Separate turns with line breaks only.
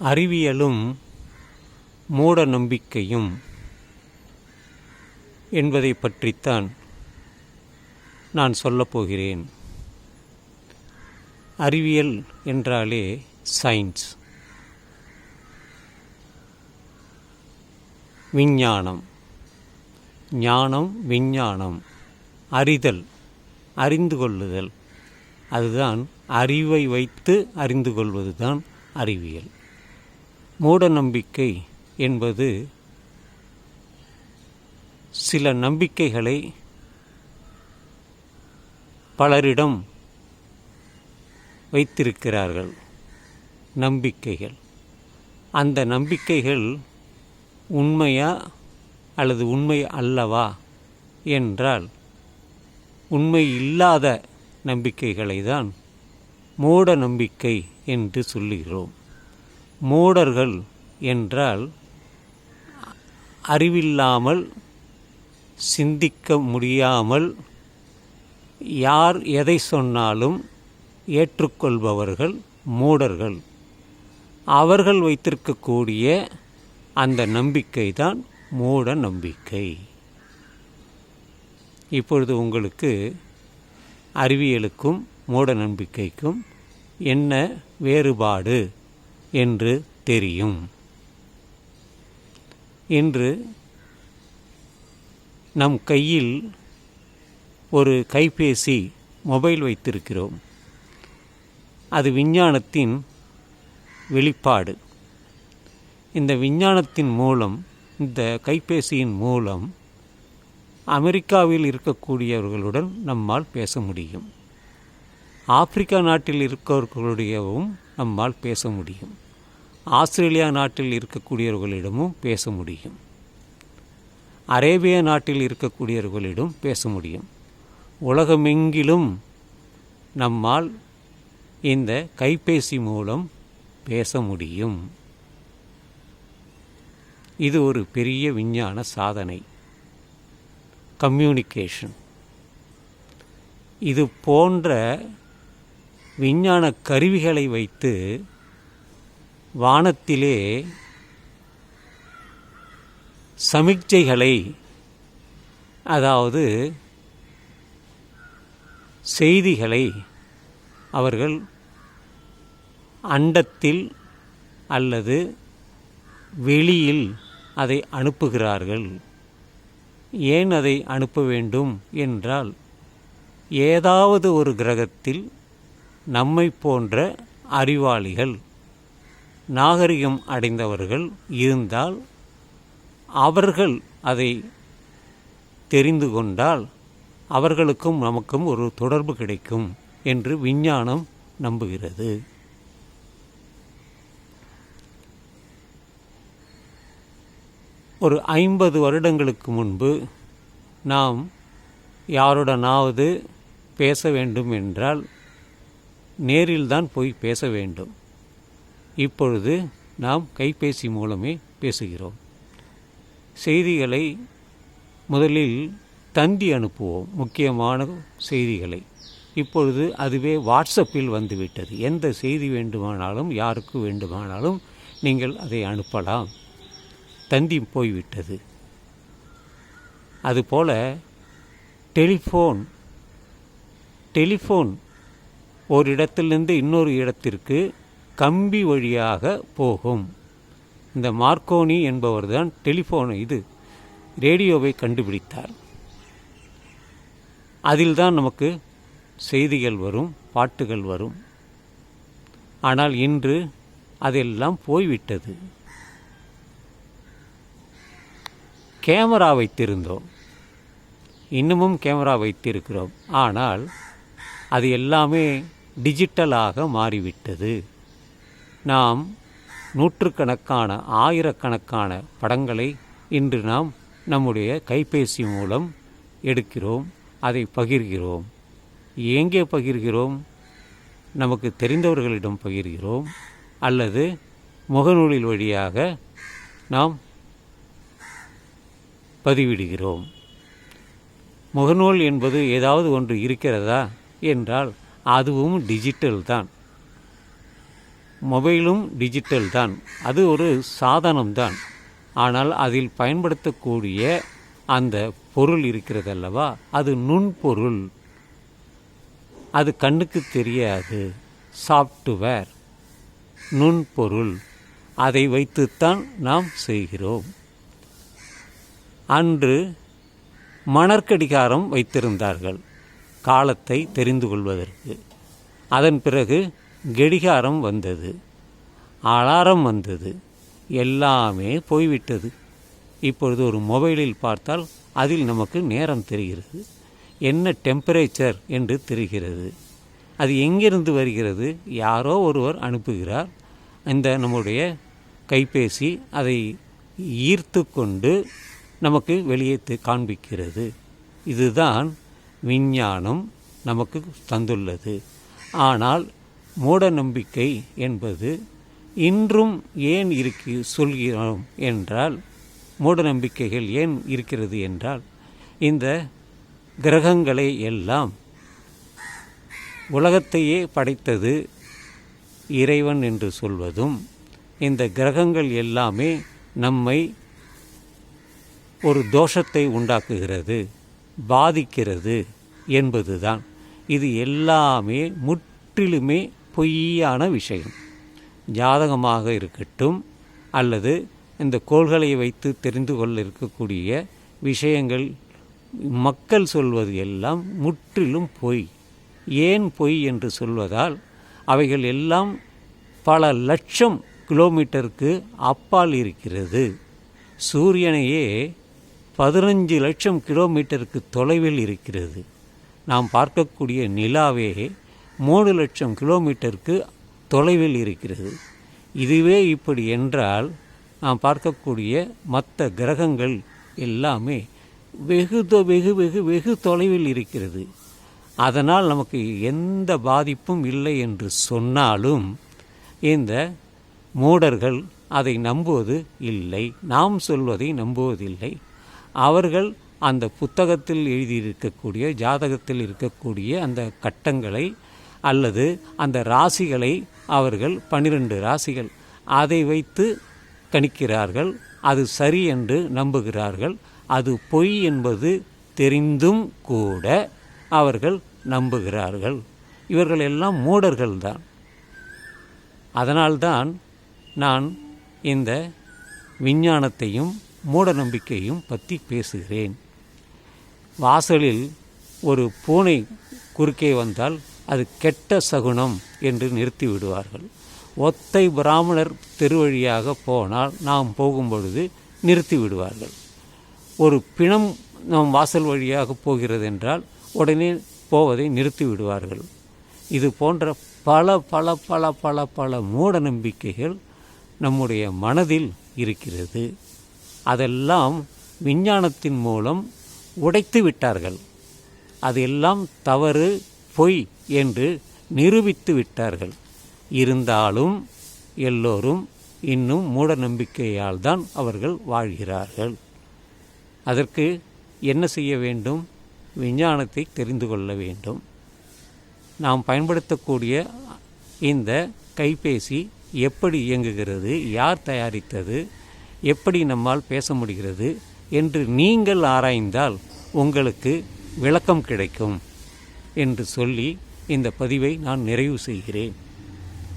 அறிவியலும் மூட நம்பிக்கையும் என்பதை பற்றித்தான் நான் சொல்லப் போகிறேன். அறிவியல் என்றாலே சயின்ஸ் விஞ்ஞானம். ஞானம் விஞ்ஞானம். அறிதல் அறிந்து கொள்ளுதல். அதுதான் அறிவை வைத்து அறிந்து கொள்வது தான் அறிவியல். மூட நம்பிக்கை என்பது சில நம்பிக்கைகளை பலரிடம் வைத்திருக்கிறார்கள். நம்பிக்கைகள். அந்த நம்பிக்கைகள் உண்மையா அல்லது உண்மை அல்லவா என்றால் உண்மை இல்லாத நம்பிக்கைகளை தான் மூட நம்பிக்கை என்று சொல்லுகிறோம். மூடர்கள் என்றால் அறிவில்லாமல் சிந்திக்க முடியாமல் யார் எதை சொன்னாலும் ஏற்றுக்கொள்பவர்கள் மூடர்கள். அவர்கள் வைத்திருக்கக்கூடிய அந்த நம்பிக்கை தான் மூட நம்பிக்கை. இப்பொழுது உங்களுக்கு அறிவியலுக்கும் மூட நம்பிக்கைக்கும் என்ன வேறுபாடு? என்று தெரியும். இன்று நம் கையில் ஒரு கைபேசி மொபைல் வைத்திருக்கிறோம். அது விஞ்ஞானத்தின் வெளிப்பாடு. இந்த விஞ்ஞானத்தின் மூலம் இந்த கைபேசியின் மூலம் அமெரிக்காவில் இருக்கக்கூடியவர்களுடன் நம்மால் பேச முடியும். ஆப்பிரிக்கா நாட்டில் இருக்கவர்களுடையவும் நம்மால் பேச முடியும். ஆஸ்திரேலியா நாட்டில் இருக்கக்கூடியவர்களிடமும் பேச முடியும். அரேபிய நாட்டில் இருக்கக்கூடியவர்களிடம் பேச முடியும். உலகமெங்கிலும் நம்மால் இந்த கைபேசி மூலம் பேச முடியும். இது ஒரு பெரிய விஞ்ஞான சாதனை. கம்யூனிகேஷன். இது போன்ற விஞ்ஞான கருவிகளை வைத்து வானத்திலே சமிக்ஞைகளை அதாவது செய்திகளை அவர்கள் அண்டத்தில் அல்லது வெளியில் அதை அனுப்புகிறார்கள். ஏன் அதை அனுப்ப வேண்டும் என்றால் ஏதாவது ஒரு கிரகத்தில் நம்மை போன்ற அறிவாளிகள் நாகரிகம் அடைந்தவர்கள் இருந்தால் அவர்கள் அதை தெரிந்து கொண்டால் அவர்களுக்கும் நமக்கும் ஒரு தொடர்பு கிடைக்கும் என்று விஞ்ஞானம் நம்புகிறது. ஒரு ஐம்பது வருடங்களுக்கு முன்பு நாம் யாருடனாவது பேச வேண்டும் என்றால் நேரில்தான் போய் பேச வேண்டும். இப்பொழுது நாம் கைபேசி மூலமே பேசுகிறோம். செய்திகளை முதலில் தந்தி அனுப்புவோம் முக்கியமான செய்திகளை. இப்பொழுது அதுவே வாட்ஸ்அப்பில் வந்துவிட்டது. எந்த செய்தி வேண்டுமானாலும் யாருக்கு வேண்டுமானாலும் நீங்கள் அதை அனுப்பலாம். தந்தி போய்விட்டது. அதுபோல டெலிஃபோன் டெலிஃபோன் ஒரு இடத்திலிருந்து இன்னொரு இடத்திற்கு கம்பி வழியாக போகும். இந்த மார்க்கோனி என்பவர் தான் டெலிஃபோன். இது ரேடியோவை கண்டுபிடித்தார். அதில்தான் நமக்கு செய்திகள் வரும் பாட்டுகள் வரும். ஆனால் இன்று அதெல்லாம் போய்விட்டது. கேமரா வைத்திருந்தோம். இன்னமும் கேமரா வைத்திருக்கிறோம். ஆனால் அது எல்லாமே டிஜிட்டலாக மாறிவிட்டது. நாம் நூற்றுக்கணக்கான ஆயிரக்கணக்கான படங்களை இன்று நாம் நம்முடைய கைபேசி மூலம் எடுக்கிறோம் அதை பகிர்கிறோம். எங்கே பகிர்கிறோம்? நமக்கு தெரிந்தவர்களிடம் பகிர்கிறோம். அல்லது முகநூலில் வழியாக நாம் பதிவிடுகிறோம். முகநூல் என்பது ஏதாவது ஒன்று இருக்கிறதா? என்றால் அதுவும் டிஜிட்டல் தான். மொபைலும் டிஜிட்டல் தான். அது ஒரு சாதனம்தான் ஆனால் அதில் பயன்படுத்தக்கூடிய அந்த பொருள் இருக்கிறது அல்லவா? அது நுண்பொருள். அது கண்ணுக்கு தெரியாது. சாஃப்ட்வேர் நுண்பொருள். அதை வைத்துத்தான் நாம் செய்கிறோம். அன்று மணற்கடிகாரம் வைத்திருந்தார்கள். காலத்தை தெரிந்து கொள்வதற்கு. அதன் பிறகு கெடிகாரம் வந்தது. அலாரம் வந்தது. எல்லாமே போய்விட்டது. இப்பொழுது ஒரு மொபைலில் பார்த்தால் அதில் நமக்கு நேரம் தெரிகிறது. என்ன டெம்பரேச்சர் என்று தெரிகிறது. அது எங்கிருந்து வருகிறது? யாரோ ஒருவர் அனுப்புகிறார். இந்த நம்முடைய கைபேசி அதை ஈர்த்து கொண்டு நமக்கு வெளியே காண்பிக்கிறது. இதுதான் விஞ்ஞானம் நமக்கு தந்துள்ளது. ஆனால் மூட நம்பிக்கை என்பது இன்றும் ஏன் இருக்கு சொல்கிறோம் என்றால் மூட நம்பிக்கைகள் ஏன் இருக்கிறது என்றால் இந்த கிரகங்களை எல்லாம் உலகத்தையே படைத்தது இறைவன் என்று சொல்வதும் இந்த கிரகங்கள் எல்லாமே நம்மை ஒரு தோஷத்தை உண்டாக்குகிறது. பாதிக்கிறது என்பதுதான். இது எல்லாமே முற்றிலுமே பொய்யான விஷயம். ஜாதகமாக இருக்கட்டும் அல்லது இந்த கோள்களை வைத்து தெரிந்து கொள்ள இருக்கக்கூடிய விஷயங்கள் மக்கள் சொல்வது எல்லாம் முற்றிலும் பொய். ஏன் பொய் என்று சொல்வதால் அவைகள் எல்லாம் பல லட்சம் கிலோமீட்டருக்கு அப்பால் இருக்கிறது. சூரியனையே பதினஞ்சு லட்சம் கிலோமீட்டருக்கு தொலைவில் இருக்கிறது. நாம் பார்க்கக்கூடிய நிலாவே மூணு லட்சம் கிலோமீட்டருக்கு தொலைவில் இருக்கிறது. இதுவே இப்படி என்றால் நாம் பார்க்கக்கூடிய மற்ற கிரகங்கள் எல்லாமே வெகு தொ- வெகு வெகு வெகு தொலைவில் இருக்கிறது. அதனால் நமக்கு எந்த பாதிப்பும் இல்லை என்று சொன்னாலும் இந்த மூடர்கள் அதை நம்புவது இல்லை. நாம் சொல்வதை நம்புவதில்லை. அவர்கள் அந்த புத்தகத்தில் எழுதியிருக்கக்கூடிய ஜாதகத்தில் இருக்கக்கூடிய அந்த கட்டங்களை அல்லது அந்த ராசிகளை அவர்கள் பன்னிரண்டு ராசிகள் அதை வைத்து கணிக்கிறார்கள். அது சரி என்று நம்புகிறார்கள். அது பொய் என்பது தெரிந்தும் கூட அவர்கள் நம்புகிறார்கள். இவர்கள் எல்லாம் மூடர்கள்தான் அதனால்தான் நான் இந்த விஞ்ஞானத்தையும் மூட நம்பிக்கையும் பற்றி பேசுகிறேன். வாசலில் ஒரு பூனை குறுக்கே வந்தால் அது கெட்ட சகுனம் என்று நிறுத்தி விடுவார்கள். ஒத்தை பிராமணர் தெருவழியாக போனால் நாம் போகும்பொழுது நிறுத்தி விடுவார்கள். ஒரு பிணம் நம் வாசல் வழியாக போகிறது என்றால் உடனே போவதை நிறுத்தி விடுவார்கள். இது போன்ற பல பல பல பல பல மூட நம்பிக்கைகள் நம்முடைய மனதில் இருக்கிறது. அதெல்லாம் விஞ்ஞானத்தின் மூலம் உடைத்து விட்டார்கள். அதெல்லாம் தவறு பொய் என்று நிரூபித்து விட்டார்கள். இருந்தாலும் எல்லோரும் இன்னும் மூட நம்பிக்கையால் தான் அவர்கள் வாழ்கிறார்கள். அதற்கு என்ன செய்ய வேண்டும்? விஞ்ஞானத்தை தெரிந்து கொள்ள வேண்டும். நாம் பயன்படுத்தக்கூடிய இந்த கைபேசி எப்படி இயங்குகிறது யார் தயாரித்தது எப்படி நம்மால் பேச முடிகிறது என்று நீங்கள் ஆராய்ந்தால் உங்களுக்கு விளக்கம் கிடைக்கும் என்று சொல்லி இந்த பதிவை நான் நிறைவு செய்கிறேன்.